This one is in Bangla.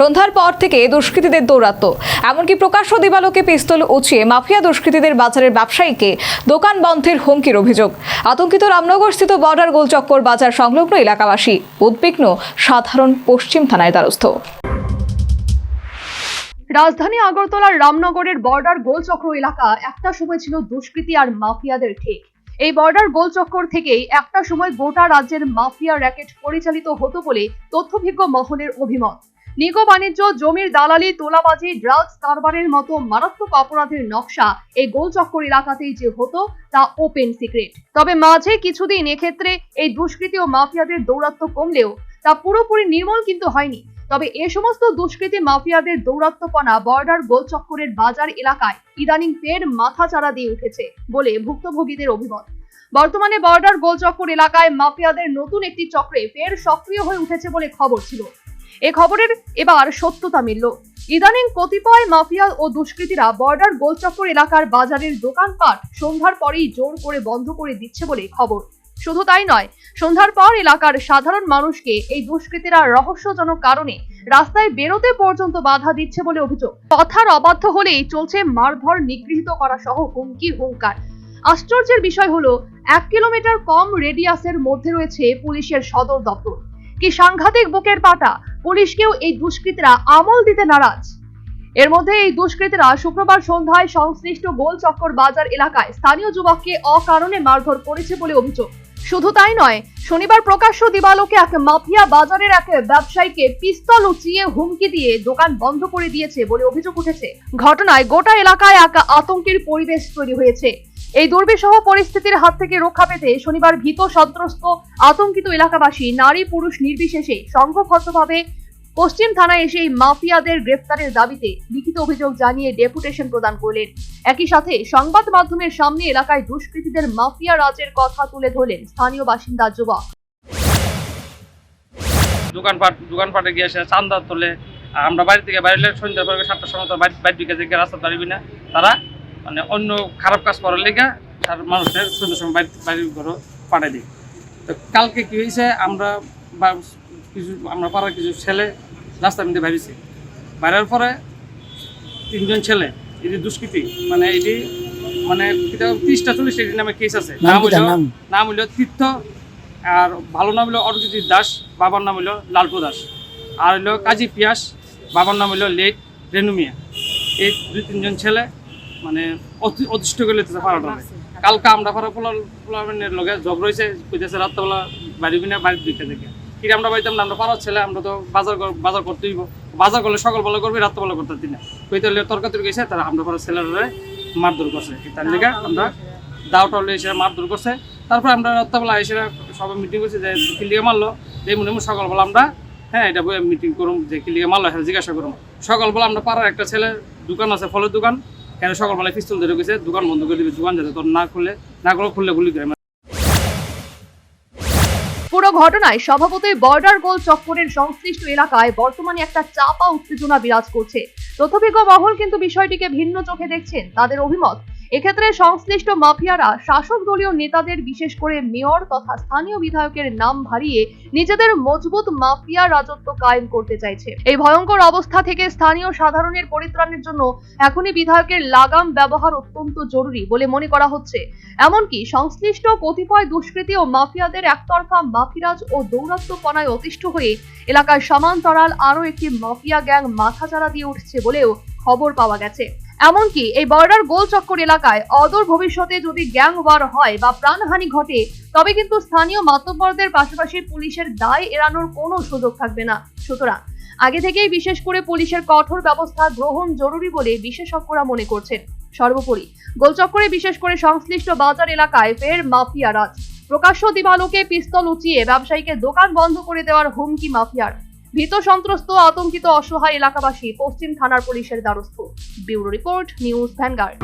সন্ধ্যার পর থেকে দুষ্কৃতীদের দৌরাত্ম এমনকি প্রকাশ্য দিবালোকে পিস্তল উঁচিয়ে মাফিয়া দুষ্কৃতীদের বাজারের ব্যবসায়ীকে দোকান বন্ধের হুমকির অভিযোগ। আতঙ্কিত রামনগরস্থিত বর্ডার গোলচক্কর বাজার সংলগ্ন এলাকাবাসী উদ্বিগ্ন সাধারণ পশ্চিম থানায় দ্বারস্থ। রাজধানী আগরতলার রামনগরের বর্ডার গোলচক্র এলাকা একটা সময় ছিল দুষ্কৃতী আর মাফিয়াদের ঠিক। এই বর্ডার গোলচক্কর থেকেই একটা সময় গোটা রাজ্যের মাফিয়া র্যাকেট পরিচালিত হতো বলে তথ্যভিজ্ঞ মহলের অভিমত। নিগ বাণিজ্য, জমির দালালি, তোলাবাজি, ড্রাগস কারবারের মতো মারাত্মক অপরাধের নকশা এই গোলচক্কর এলাকাতেই যে হতো তা ওপেন সিক্রেট তবে মাঝে কিছুদিন এক্ষেত্রে এই দুষ্কৃতী ও মাফিয়াদের দৌরাত্ম্য কমলেও তা পুরোপুরি নির্মূল কিন্তু হয়নি। তবে এ সমস্ত দুষ্কৃতী মাফিয়াদের দৌরাত্ম্যপনা বর্ডার গোলচক্করের বাজার এলাকায় ইদানিং ফের মাথাচাড়া দিয়ে উঠেছে বলে ভুক্তভোগীদের অভিমত। বর্তমানে বর্ডার গোলচক্কর এলাকায় মাফিয়াদের নতুন একটি চক্রে ফের সক্রিয় হয়ে উঠেছে বলে খবর ছিল। এ খবরের এবার সত্যতা মিলল। ইদানিং কতিপয় মাফিয়া ও দুষ্কৃতীরা বর্ডার গোলচক্কর এলাকার বাজারের দোকানপাট সন্ধ্যার পরেই জোর করে বন্ধ করে দিচ্ছে বলে খবর। শুধু তাই নয়, সন্ধ্যার পর এলাকার সাধারণ মানুষকে এই দুষ্কৃতীরা রহস্যজনক কারণে রাস্তায় বেরোতে পর্যন্ত বাধা দিচ্ছে বলে অভিযোগ। কথার অবাধ্য হলেই চলছে মারধর নিগৃহীত করা সহ হুমকি, হুঙ্কার। আশ্চর্যের বিষয় হলো, এক কিলোমিটার কম রেডিয়াসের মধ্যে রয়েছে পুলিশের সদর দপ্তর। কি সাংঘাতিক বুকের পাটা পুলিশকেও এই দুষ্কৃতীরা আমল দিতে নারাজ। এর মধ্যে এই দুষ্কৃতীরা শুক্রবার সন্ধ্যায় সংশ্লিষ্ট গোল চক্কর বাজার এলাকায় স্থানীয় যুবককে অকারণে মারধর করেছে বলে অভিযোগ। শুধু তাই নয়, শনিবার প্রকাশ্য দিবালোকে এক মাফিয়া বাজারের এক ব্যবসায়ীকে পিস্তল উঁচিয়ে হুমকি দিয়ে দোকান বন্ধ করে দিয়েছে বলে অভিযোগ উঠেছে। ঘটনায় গোটা এলাকায় এক আতঙ্কের পরিবেশ তৈরি হয়েছে। এই দুর্বিষহ পরিস্থিতির হাত থেকে রক্ষা পেতে শনিবার ভীত, সন্ত্রস্ত, আতঙ্কিত এলাকাবাসী, নারী, পুরুষ নির্বিশেষে সংঘবদ্ধভাবে পশ্চিম থানায় এসে মাফিয়াদের গ্রেফতারের দাবিতে লিখিত অভিযোগ জানিয়ে ডেপুটেশন প্রদান করলেন। একই সাথে সংবাদ মাধ্যমের সামনে এলাকায় দুষ্কৃতীদের মাফিয়া রাজের কথা তুলে ধরলেন স্থানীয় বাসিন্দা যুবক। দোকানপাট, দোকানপাটে গিয়ে সে চান্দা তোলে। আমরা বাড়ি থেকে বাইরে সন্ধ্যা পরে সাতটার সময় তো বাড়ি বাড়ি দিকে রাস্তা দাঁড়িয়ে না। তারা মানে অন্য খারাপ কাজ করার লেগে তার মানুষের সন্ধ্যার সময় বাড়ি বাড়ির ঘরও পাঠাই দিই। তো কালকে কি হয়েছে আমরা বা কিছু আমরা পাড়ার কিছু ছেলে রাস্তার মধ্যে বাইরেছি। বাইরের পরে তিনজন ছেলে এটি দুষ্কৃতি মানে এটি মানে তিরিশটা চল্লিশটা এটির নামে কেস আছে। নাম হইল নাম? নাম হইল তীর্থ আর ভালো নাম হইল অরজিৎ দাস বাবার নাম হইল লালটু দাস। আর হইল কাজী পিয়াস বাবার নাম হইল লেট রেনুমিয়া এই দুই তিনজন ছেলে মানে অতি- অতিষ্ঠ করে লেতেছে পাড়াটা কালকে আমরা পাড়া পোলা পোলামের লগে জব রয়েছে কইতেছে রাত্রবেলা বাড়ি বিনা বাড়ির দিকে থেকে। কি আমরা বাড়িতাম না আমরা পাড়ার ছেলে, আমরা তো বাজার বাজার করতে হইব। বাজার করলে সকালবেলা করবি রাত্রবেলা করতে দিন। কইতে হলে তর্কাতর্কি গেছে তারা আমরা পাড়ার ছেলেরা মারধর করছে। তার লেগে আমরা দাওটা হলে এসে মারধর করছে। তারপর আমরা রাত্রবেলা এসে সবাই মিটিং করছি, যে কিলিগে মারলো। যে মনে মনে সকালবেলা আমরা হ্যাঁ এটা মিটিং করুম, যে কিলিগে মারলো হ্যাঁ জিজ্ঞাসা করুম। সকালবেলা আমরা পাড়ার একটা ছেলে দোকান আছে, ফলের দোকান। কেন সকালবেলা পিস্তল ধরে গেছে? দোকান বন্ধ করে দিবে দোকান যাতে তোর না খুললে না করে খুললে গুলি করে পুরো ঘটনায় স্বভাবতই বর্ডার গোল চক্করের সংশ্লিষ্ট এলাকায় বর্তমানে একটা চাপা উত্তেজনা বিরাজ করছে। তথ্যভিজ্ঞ মহল কিন্তু বিষয়টিকে ভিন্ন চোখে দেখছেন। তাদের অভিমত এক্ষেত্রে সংশ্লিষ্ট মাফিয়ারা শাসক দলীয় নেতাদের, বিশেষ করে মেয়র তথা স্থানীয় বিধায়কের নাম ভারিয়ে নিজেদের মজবুত মাফিয়া রাজত্ব কায়েম করতে চাইছে। এই ভয়ঙ্কর অবস্থা থেকে স্থানীয় সাধারণের পরিত্রাণের জন্য এখনই বিধায়কের লাগাম ব্যবহার অত্যন্ত জরুরি বলে মনে করা হচ্ছে। এমনকি সংশ্লিষ্ট কতিপয় দুষ্কৃতী ও মাফিয়াদের একতরফা মাফিরাজ ও দৌরাত্ম্যপনায় অতিষ্ঠ হয়ে এলাকার সমান্তরাল আরও একটি মাফিয়া গ্যাং মাথাচাড়া দিয়ে উঠছে বলেও খবর পাওয়া গেছে। এমনকি এই বর্ডার গোল চক্কর এলাকায় অদূর ভবিষ্যতে যদি গ্যাং ওয়ার হয় বা প্রাণহানি ঘটে, তবে কিন্তু স্থানীয় মাতব্বরদের পাশাপাশি পুলিশের দায় এড়ানোর কোনো সুযোগ থাকবে না। সুতরাং আগে থেকেই বিশেষ করে পুলিশের কঠোর ব্যবস্থা গ্রহণ জরুরি বলে বিশেষজ্ঞরা মনে করছেন। সর্বোপরি গোলচক্করে বিশেষ করে সংশ্লিষ্ট বাজার এলাকায় ফের মাফিয়া রাজ। প্রকাশ্য দিবালোকে পিস্তল উঁচিয়ে ব্যবসায়ীকে দোকান বন্ধ করে দেওয়ার হুমকি মাফিয়ার। ভীত সন্ত্রস্ত আতঙ্কিত অসহায় এলাকাবাসী পশ্চিম থানার পুলিশের দ্বারস্থ। Bureau report news Vanguard.